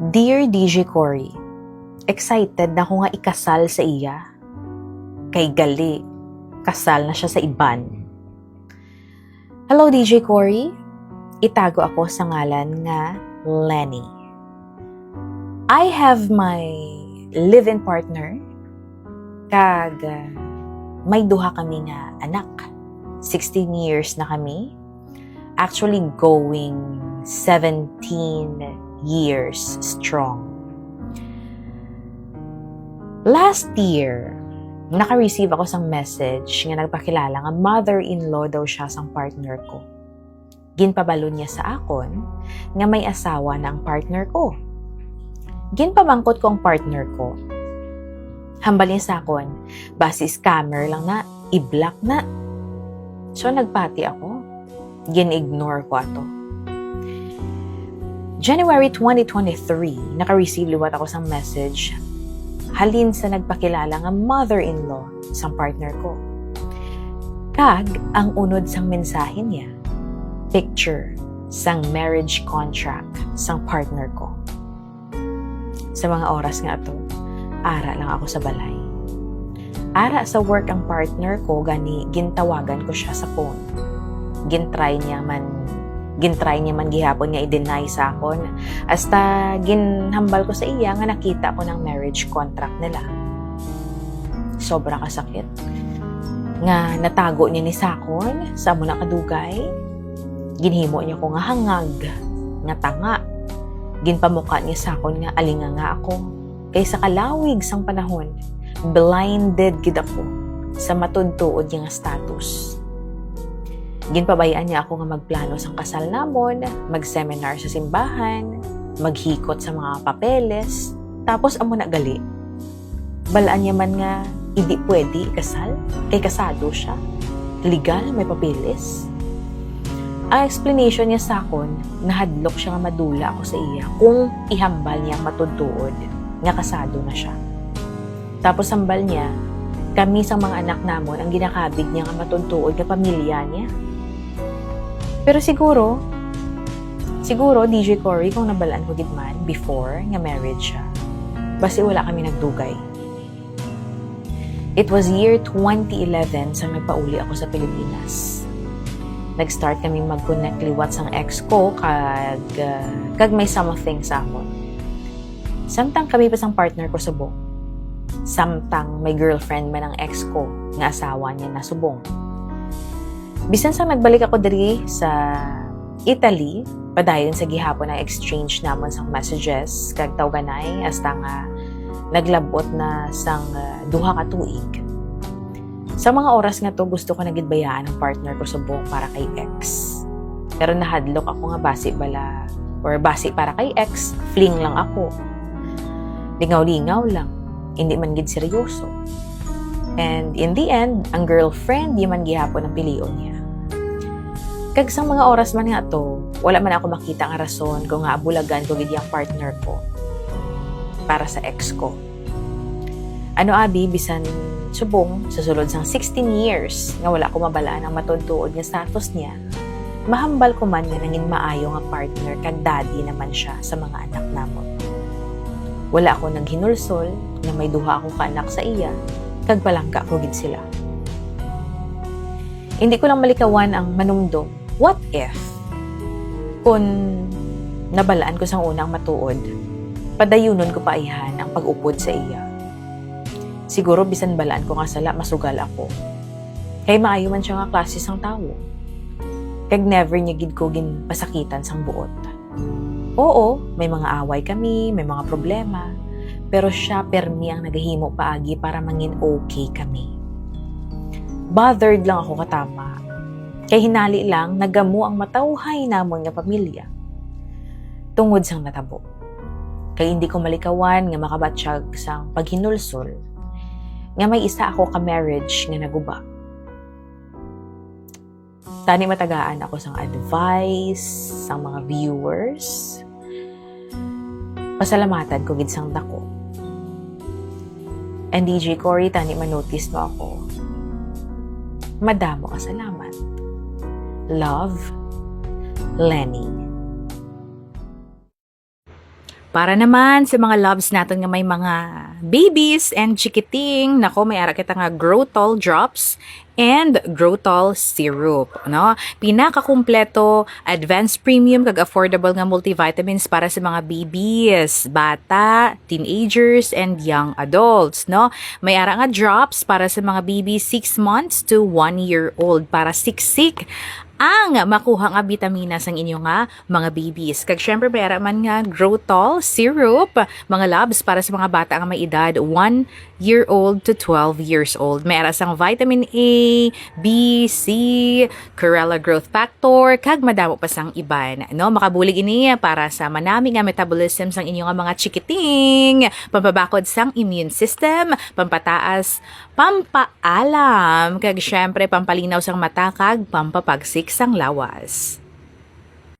Dear DJ Cory, excited na ako nga ikasal sa iya. Kay gali, kasal na siya sa iban. Hello DJ Cory, itago ako sa ngalan nga Lenny. I have my live-in partner, kag may duha kami nga anak. 16 years na kami. Actually going 17 years strong. Last year, naka-receive ako sang message nga nagpakilala nga mother-in-law daw siya sang partner ko. Ginpabalo niya sa akon nga may asawa na ang partner ko. Ginpamangkot ko ang partner ko. Hambal niya sa akon, basi scammer lang na, i-block na. So nagpati ako. Gin-ignore ko ato. January 2023, naka-receive liwat ako sang message halin sa nagpakilala nga mother-in-law sang partner ko. Kag, ang unod sang mensahe niya, picture sang marriage contract sang partner ko. Sa mga oras nga to, ara lang ako sa balay. Ara sa work ang partner ko, gani gintawagan ko siya sa phone. Gintry niya man gintry niya man gihapon nga i-deny sa akon. Hasta ginhambal ko sa iya nga nakita ko ng marriage contract nila. Sobra kasakit. Nga natago niya ni sakon sa mo kadugay. Ginhimo niya ko nga hangag, nga tanga. Ginpamuka niya sakon nga alinga nga ako. Kaysa kalawig sang panahon, blinded gid ako sa matudtuod niya nga status. Ginpabayaan niya ako nga magplano sang kasal namon, mag-seminar sa simbahan, maghikot sa mga papeles, tapos amo na gali. Balaan niya man nga hindi pwede ikasal, kay kasado siya. Legal, may papeles. Ang explanation niya sa akon, nahadlok siya nga madula ako sa iya kung ihambal niya ang matudtuod nga kasado na siya. Tapos hambal niya, kami sa mga anak namon ang ginakabig niya nga matudtuod nga pamilya niya. Pero siguro, siguro, DJ Cory, kung nabalaan ko gidman before nga marriage siya, basi wala kami nagdugay. It was year 2011 sa nagpauli ako sa Pilipinas. Nag-start kami mag-connect liwat sang ex ko kag, uh, kag may something sa amon. Samtang kami pa sang partner ko subong. Samtang may girlfriend man ang ex ko nga asawa niya na subong Bisan sa nagbalik ako diri sa Italy, padayon sa gihapon na exchange namon sang messages kag tawganay hasta nga naglabot na sang uh, duha ka tuig. Sa mga oras nga to gusto ko nagidbayaan ang partner ko subong para kay ex. Pero nahadlok ako nga basi bala or basi para kay ex, fling lang ako. Lingaw-lingaw lang, hindi man gid seryoso. And in the end, ang girlfriend di man gihapon ang pilion niya. Kag sa mga oras man nga to, wala man ako makita ang rason kung nga abulagan ko gid partner ko para sa ex ko. Ano abi bisan subong sa sulod sang 16 years nga wala ko mabalaan ang matudtuod nga status niya. Mahambal ko man nga nangin maayo nga partner kag daddy naman siya sa mga anak namon. Wala ako naghinulsol na may duha akong kaanak sa iya kag palangka ko gid sila. Hindi ko lang malikawan ang manumdum what if kung nabalaan ko sang unang matuod, padayunon ko pa ihan ang pag-upod sa iya. Siguro bisan balaan ko nga sala, masugal ako. Kay maayo man siya nga klase sang tawo. Kag never niya gid ko gin pasakitan sang buot. Oo, may mga away kami, may mga problema, pero siya permi ang nagahimo paagi para mangin okay kami. Bothered lang ako katama Kay hinali lang, nagamo ang matawhay namon nga pamilya. Tungod sang natabo. Kay hindi ko malikawan nga makabatsyag sang paghinulsol nga may isa ako ka marriage nga naguba. Tani matagaan ako sang advice sang mga viewers. Pasalamatan ko gid sang dako. And DJ Cory, tani manotice mo ako. Madamo ka salamat. Love, Lenny. Para naman sa mga loves natin nga may mga babies and chikiting, nako may ara kita nga Grow Tall Drops and Grow Tall Syrup, no? Pinakakumpleto, advanced premium kag affordable nga multivitamins para sa mga babies, bata, teenagers and young adults, no? May ara nga drops para sa mga babies 6 months to 1 year old para siksik ang makuha nga vitamina sang inyo nga mga babies. Kag syempre mayara man nga Grow Tall Syrup, mga labs para sa mga bata nga may edad 1 year old to 12 years old. Mayara sang vitamin A, B, C, Corella Growth Factor, kag madamo pa sang iban. No, makabulig ini para sa manami nga metabolism sang inyo nga mga chikiting, pampabakod sang immune system, pampataas, pampaalam, kag syempre pampalinaw sang mata kag pampapagsik sang lawas.